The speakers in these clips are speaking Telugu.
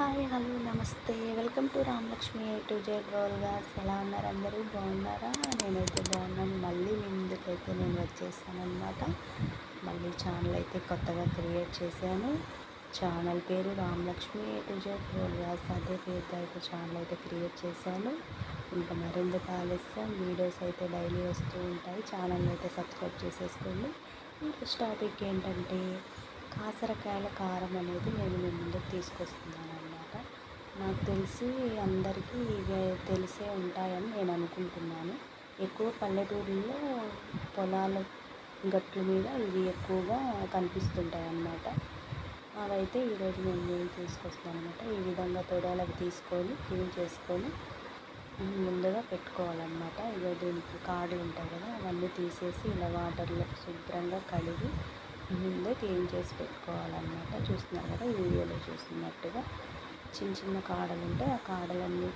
హాయ్ హలో నమస్తే. Welcome to Ramalakshmi A to Z gas ఎలా ఉన్నారు అందరూ? బాగున్నారా? నేనైతే బాగున్నాను. మళ్ళీ మీ ముందుకైతే నేను వచ్చేసాను అనమాట మళ్ళీ ఛానల్ అయితే కొత్తగా క్రియేట్ చేశాను. ఛానల్ పేరు రామలక్ష్మి ఏ టు జెడ్ గాస్ అదే పేరుతో అయితే ఛానల్ అయితే క్రియేట్ చేశాను. ఇంకా మరెందుకు ఆలస్యం? వీడియోస్ అయితే డైలీ వస్తూ ఉంటాయి. ఛానల్ అయితే సబ్స్క్రైబ్ చేసేసుకోండి. ఈరోజు టాపిక్ ఏంటంటే కాసరకాయల కారం అనేది నేను మీ ముందుకు తీసుకొస్తున్నాను. నాకు తెలిసి అందరికీ ఇవి తెలిసే ఉంటాయని నేను అనుకుంటున్నాను. ఎక్కువ పల్లెటూరులో పొలాల గట్ల మీద ఇవి ఎక్కువగా కనిపిస్తుంటాయి అన్నమాట అవైతే ఈరోజు నేను నేను తీసుకొస్తాను అనమాట ఈ విధంగా తొడలకు తీసుకొని క్లీన్ చేసుకొని ముందుగా పెట్టుకోవాలన్నమాట. ఇక దీనికి కాడలు ఉంటాయి కదా అవన్నీ తీసేసి ఇలా వాటర్లో శుభ్రంగా కడిగి ముందే క్లీన్ చేసి పెట్టుకోవాలన్నమాట. చూస్తున్నారు కదా ఈ వీడియోలో చూస్తున్నట్టుగా. చిన్న చిన్న కాడలు ఉంటే ఆ కాడలన్నీ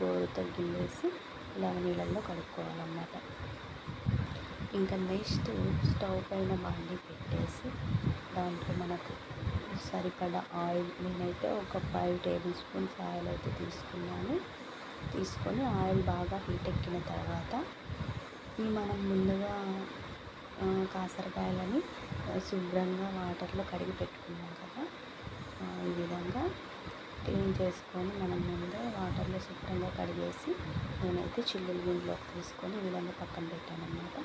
గోరుతో గిల్లేసి ఇలా నీళ్ళల్లో కడుక్కోవాలన్నమాట. ఇంకా నెక్స్ట్ స్టవ్ పైన బాండి పెట్టేసి దాంట్లో మనకు సరిపడా ఆయిల్ నేనైతే ఒక ఫైవ్ టేబుల్ స్పూన్స్ ఆయిల్ అయితే తీసుకున్నాను. తీసుకొని ఆయిల్ బాగా హీట్ ఎక్కిన తర్వాత ఈ మనం ముందుగా కాసరకాయలని శుభ్రంగా వాటర్లో కడిగి పెట్టుకున్నాం కదా ఈ విధంగా క్లీన్ చేసుకొని మనం ముందే వాటర్లో శుభ్రంగా కడిగేసి నేనైతే చిల్లులు గిన్నెలోకి తీసుకొని ఈ విధంగా పక్కన పెట్టానమాట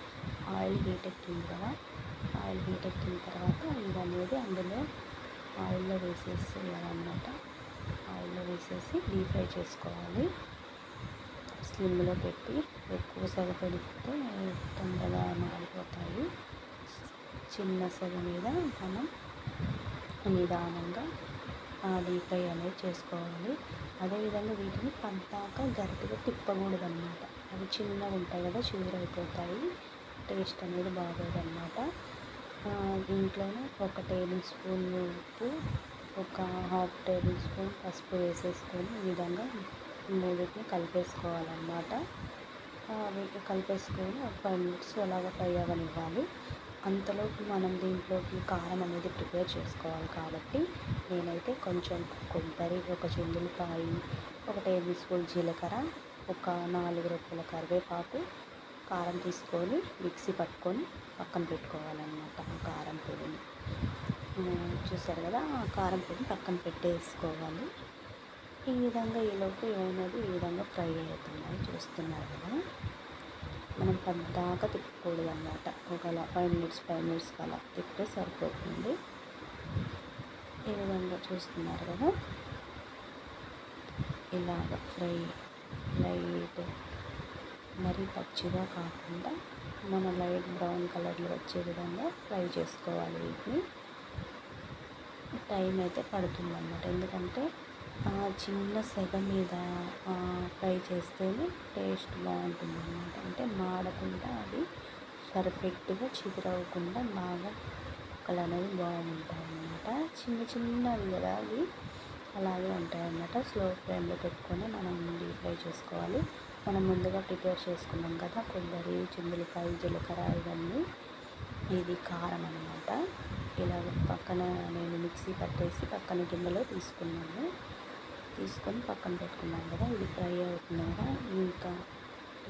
ఆయిల్ హీట్ ఎక్కింది కదా ఆయిల్ హీట్ ఎక్కిన తర్వాత ఇవనేది అందులో ఆయిల్లో వేసేసి అనమాట ఆయిల్లో వేసేసి డీప్ ఫ్రై చేసుకోవాలి. స్లిమ్లో పెట్టి ఎక్కువ సగ పెడితే తొందరగా మారిపోతాయి చిన్న సగ మీద మనం నిదానంగా డీప్ ఫ్రై అనేది చేసుకోవాలి. అదేవిధంగా వీటిని పంతాక గరిటగా తిప్పకూడదు అనమాట అవి చిన్నగా ఉంటాయి కదా చివరైపోతాయి టేస్ట్ అనేది బాగోదు అనమాట దీంట్లోనే ఒక టేబుల్ స్పూన్ ఉప్పు ఒక హాఫ్ టేబుల్ స్పూన్ పసుపు వేసేసుకొని ఈ విధంగా మూడింటిని కలిపేసుకోవాలన్నమాట. వీటిని కలిపేసుకొని ఒక ఫైవ్ మినిట్స్ అలాగ ఫ్రై అవ్వనివ్వాలి. అంతలోపు మనం దీంట్లోకి కారం అనేది ప్రిపేర్ చేసుకోవాలి కాబట్టి నేనైతే కొంచెం కొబ్బరి ఒక చెందులపాయి ఒక టేబుల్ స్పూన్ జీలకర్ర ఒక నాలుగు రూపాయల కరివేపాకు కారం తీసుకొని మిక్సీ పట్టుకొని పక్కన పెట్టుకోవాలన్నమాట కారం పొడిని. చూస్తారు కదా ఆ కారం పొడిని పక్కన పెట్టేసుకోవాలి. ఈ విధంగా ఈలోపు ఏమైనది ఈ విధంగా ఫ్రై అవుతున్నాయి చూస్తున్నారు కదా. మనం పద్దాకా తిప్పకూడదు అనమాట ఒకవేళ ఫైవ్ మినిట్స్ ఫైవ్ మినిట్స్ అలా తిప్పితే సరిపోతుంది. ఈ విధంగా చూస్తున్నారు కదా. ఇలాగ ఫ్రై లైట్ మరీ పచ్చిగా కాకుండా మన లైట్ బ్రౌన్ కలర్లో వచ్చే విధంగా ఫ్రై చేసుకోవాలి వీటిని. టైం అయితే పడుతుంది అన్నమాట చిన్న సెగ మీద ఫ్రై చేస్తేనే టేస్ట్ బాగుంటుంది అన్నమాట అంటే మాడకుండా అది పర్ఫెక్ట్గా చిగురవ్వకుండా బాగా ముక్కలు అనేవి బాగుంటాయి అన్నమాట చిన్న చిన్నవి కదా అవి అలాగే ఉంటాయి అన్నమాట స్లో ఫ్లేమ్లో పెట్టుకొని మనం డీప్ ఫ్రై చేసుకోవాలి. మనం ముందుగా ప్రిపేర్ చేసుకున్నాం కదా కొబ్బరి చిందులకాయ జీలకర్ర ఇవన్నీ. ఇది కారం అనమాట ఇలా పక్కన నేను మిక్సీ పట్టేసి పక్కన గిన్నెలో తీసుకున్నాను. తీసుకొని పక్కన పెట్టుకున్నాం కదా ఇది ఫ్రై అవుతుంది కదా ఇంకా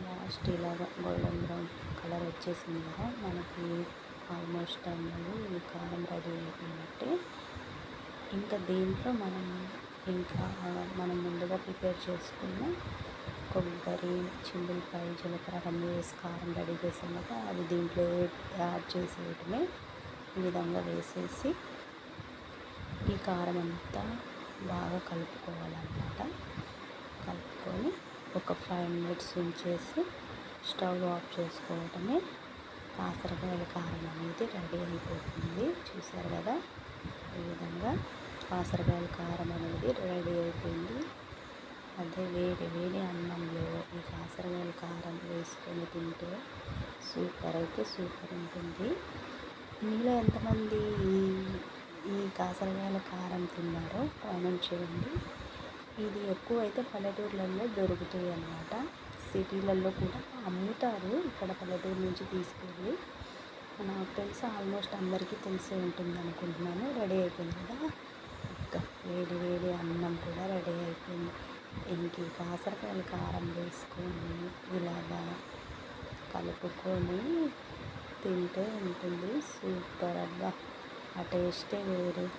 లాస్ట్ ఇలాగా గోల్డెన్ బ్రౌన్ కలర్ వచ్చేసింది కదా మనకి ఆల్మోస్ట్ అన్నది ఈ కారం రెడీ అయిపోయినట్టే. ఇంకా దీంట్లో మనం ఇంకా మనం ముందుగా ప్రిపేర్ చేసుకున్న కొబ్బరి చిందులపాయ జీలకర్ర అవన్నీ వేసి కారం రెడీ చేసాం కదా అవి దీంట్లో యాడ్ చేసేయటమే ఈ విధంగా వేసేసి ఈ కారం అంతా బాగా కలుపుకోవాలన్నమాట. కలుపుకొని ఒక ఫైవ్ మినిట్స్ ఉంచేసి స్టవ్ ఆఫ్ చేసుకోవటమే కాసరకాయల కారం అనేది రెడీ అయిపోతుంది. చూసారు కదా? ఈ విధంగా కాసరకాయల కారం అనేది రెడీ అయిపోయింది. అదే వేడి వేడి అన్నంలో ఈ కాసరకాయల కారం వేసుకొని తింటే సూపర్ అయితే సూపర్ ఉంటుంది. మీలో ఎంతమంది ఈ కాసరకాయల కారం తిన్నారో కామెంట్ చేయండి. ఇది ఎక్కువ అయితే పల్లెటూర్లలో దొరుకుతాయి అన్నమాట. సిటీలలో కూడా అమ్ముతారు. ఇక్కడ పల్లెటూరు నుంచి తీసుకెళ్ళి నాకు తెలిసి ఆల్మోస్ట్ అందరికీ తెలిసే ఉంటుంది అనుకుంటున్నాను. రెడీ అయిపోయింది కదా? ఇంకా వేడి వేడి అన్నం కూడా రెడీ అయిపోయింది. ఇంకా కాసరకాయలు కారం వేసుకొని ఇలాగా కలుపుకొని తింటే ఉంటుంది. సూపర్ అబ్బా! ఆ టేస్టే వేరు.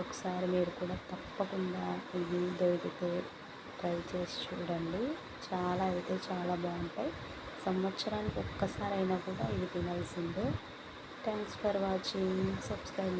ఒకసారి మీరు కూడా తప్పకుండా ఇది దొరికితే ట్రై చేసి చూడండి. చాలా అయితే చాలా బాగుంటాయి. సంవత్సరానికి ఒక్కసారైనా కూడా ఇవి తినాల్సిందే. Thanks for watching subscribe